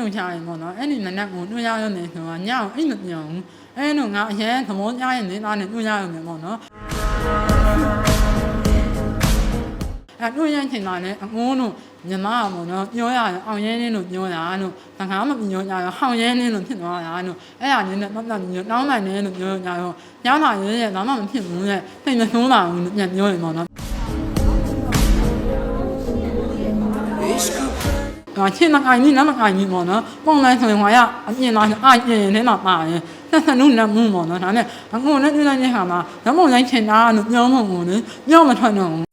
လုံချရင်ပေါ့နော်အဲ့ဒီနနက်ကိုတွေ့ရရုံနဲ့ဆိုတော့ညအောင်အိတ်မပြောင်းဘူးအဲ့တော့ငါအရင်သဘောကျရင်နေတာနဲ့တွေ့ရရုံနဲ့ပေါ့နော်အဲ့တွေ့ရချင်တာလည်းအငုံးတို့ညီမကပေါ့နော်ပြောရရင်အောင်ရဲနေလို့ပြောတာလို့တခါမှမပြောကြရောဟောင်ရဲနေလို့ဖြစ်သွားတာလို့အဲ့ဒါနဲ့ပတ်သက်ပြီးတောင်းပန်နေလို့ပြောကြရောညောင်းလာရဲရဲဘာမှမဖြစ်ဘူးတဲ့စိတ်မဆိုးပါဘူးလို့ပြန်ပြောရင်ပေါ့နော် 啊，现在爱你那么爱你么呢？本来说话呀，你那是爱人的嘛嘛人，但是侬那么么呢？他呢？我那那那啥嘛？那么人钱哪能要么我呢？要么他能。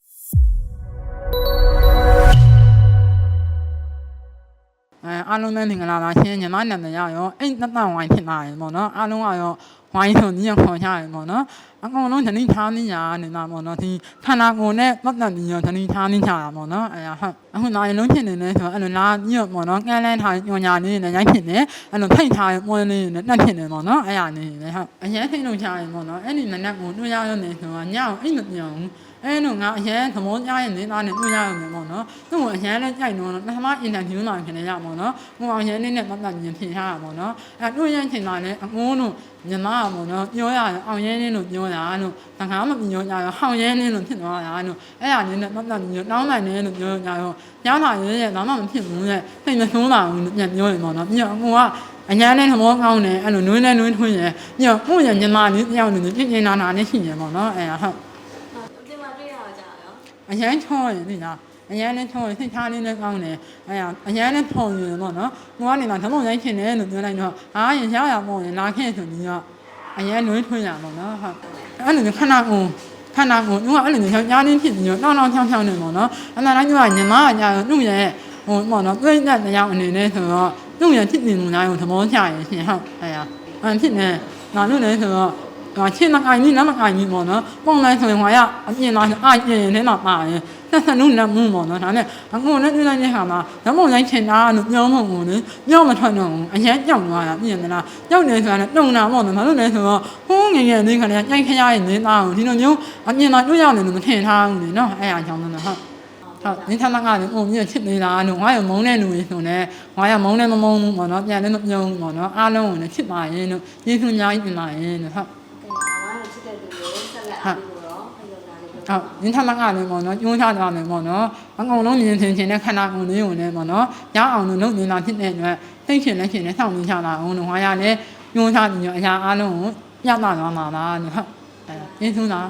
အဲအားလုံးပဲမင်္ဂလာပါရှင်ညီမနာမည်ရောအိတ်နှစ်ပတ်ဝိုင်းဖြစ်လာရင်ပေါ့နော်အားလုံးကရော ဝိုင်းဆိုညံခေါ်ချရင်ပေါ့နော်အကုန်လုံးသတိထားနေရနေတာပေါ့နော်ဒီခန္ဓာကိုယ်နဲ့ပတ်သက်ပြီးရောသတိထားနေကြတာပေါ့နော်အဲဟုတ်အခုနိုင်လုံးဖြစ်နေလဲဆိုတော့အဲ့လိုလားညော့ပေါ့နော်ကန်းလန်းထားညညာနေနေရိုက်ဖြစ်နေအဲ့လိုထိတ်ထားမွေးနေနေတက်ဖြစ်နေပေါ့နော်အဲ့ရနေလေဟုတ်အရင်ထိတ်လို့ချရင်ပေါ့နော်အဲ့ဒီနနက်ကိုတွေ့ရရုံနဲ့ဆိုတော့ညအောင်အိတ်မပြောင်းဘူးအဲ့တော့ငါအရန်သဘောကျရင်နေတာနဲ့တွေ့ရရမယ်ပေါ့ နော်သူ့ကိုအရန်လည်းကြိုက်တော့ပထမအင်တာဗျူးမှာခင်ဗျာပေါ့နော်ဟိုအောင်ရန်လေးနဲ့ပတ်သက်ရင်ဖြေထားတာပေါ့နော်အဲ့တွေ့ရချင်တာလည်းအငုံးတို့ညီမပေါ့နော်ပြောရရင်အောင်ရန်လေးလို့ပြောတာလို့တခါမှမပြောကြရောဟောင်ရန်လေးလို့ဖြစ်သွားတာလို့အဲ့ဒါလေးနဲ့ပတ်သက်ပြီးတောင်းပန်တယ်လို့ပြောကြရောညောင်းလာရဲရဲဘာမှမဖြစ်ဘူးတဲ့စိတ်မဆိုးပါဘူးလို့ပြန်ပြောရင်ပေါ့နော်ပြီးတော့အငုံကအညာနဲ့သဘောကောင်းတယ်အဲ့လိုနွေးနဲ့နွေးထွင်းရပြီးတော့ကိုယ့်ရဲ့ညီမလေးတယောက်နေဖြစ်နေနာနာနဲ့ရှိနေပေါ့နော်အဲ့ဒါဟုတ်အတင်မှာတွေ့ရတာကြာရောအရန်ချောရင်ဒီလား အရန်နဲ့ချောရင်စိတ်ချလေးနဲ့ကောင်းတယ်အဲဒါအရန်နဲ့ထုံရင်ပေါ့နော်ကိုကနေလာဓမ္မရိုက်ချင်တယ်လို့ပြောလိုက်တော့အာရင်ရရပေါ့ရင်လာခဲ့ဆိုပြီးတော့အရန်နှွေးထွင်းရပေါ့နော်ဟုတ်အဲ့လိုမျိုးခဏကုန်ခဏကုန်သူကအဲ့လိုမျိုးညားနေဖြစ်ပြီးတော့တောင်းတောင်းချောင်းချောင်းနေပေါ့နော်အမှန်တိုင်းကညီမကညာသူ့ရဲ့ဟိုပေါ့နော်ပြိတ္တတရားအနေနဲ့ဆိုတော့သူ့ရဲ့ဖြစ်နေမှုတိုင်းကိုသဘောကျရင်ရှင်ဟုတ်အဲဒါအဲ့ဖြစ်နေငါတို့လည်းဆိုတော့ 啊，现在爱你那么爱你么呢？本来说话呀，你那是爱人的那嘛人，但是侬那么么呢？他呢？啊，我那就那你看嘛，那么人钱哪能要么我呢？要么穿侬，而且要我呀，你那要你说呢，弄那么呢？他都来说，我年年你可能爱看呀人的那，你那牛啊，你那又要你那么听他的喏，哎呀，讲的呢哈。ဟုတ်ဒီသမကလည်းပုံမြင့်ဖြစ်နေတာလို့ငါရမုန်းတဲ့လူတွေဆိုနေငါရမုန်းတဲ့မမုန်းဘူးပေါ့နော်ပြန်လည်းမပြုံးဘူးပေါ့နော်အားလုံးကိုလည်းဖြစ်ပါရင်လို့ယေရှုအများကြီးပြင်ပါရင်လို့ဟုတ် လက်အားပေးလို့တော့ဖိလို့လာနေလို့ဟုတ်ဒီထမကလည်းပေါ့နော်ကျိုးချသွားမယ်ပေါ့နော်အကုန်လုံးမြင်ထင်ထင်နဲ့ခန္ဓာကိုယ်လေးကိုလည်းပေါ့နော်ရအောင်လို့လုပ်နေတာဖြစ်တဲ့အတွက်သိချင်လည်းချင်လည်းစောင့်နေကြတာအောင်လို့ငါရလည်းကျိုးချပြီးတော့အရာအားလုံးကိုညှပ်တာသွားမှာပါလို့ဟုတ်အဲကျေးဇူးလား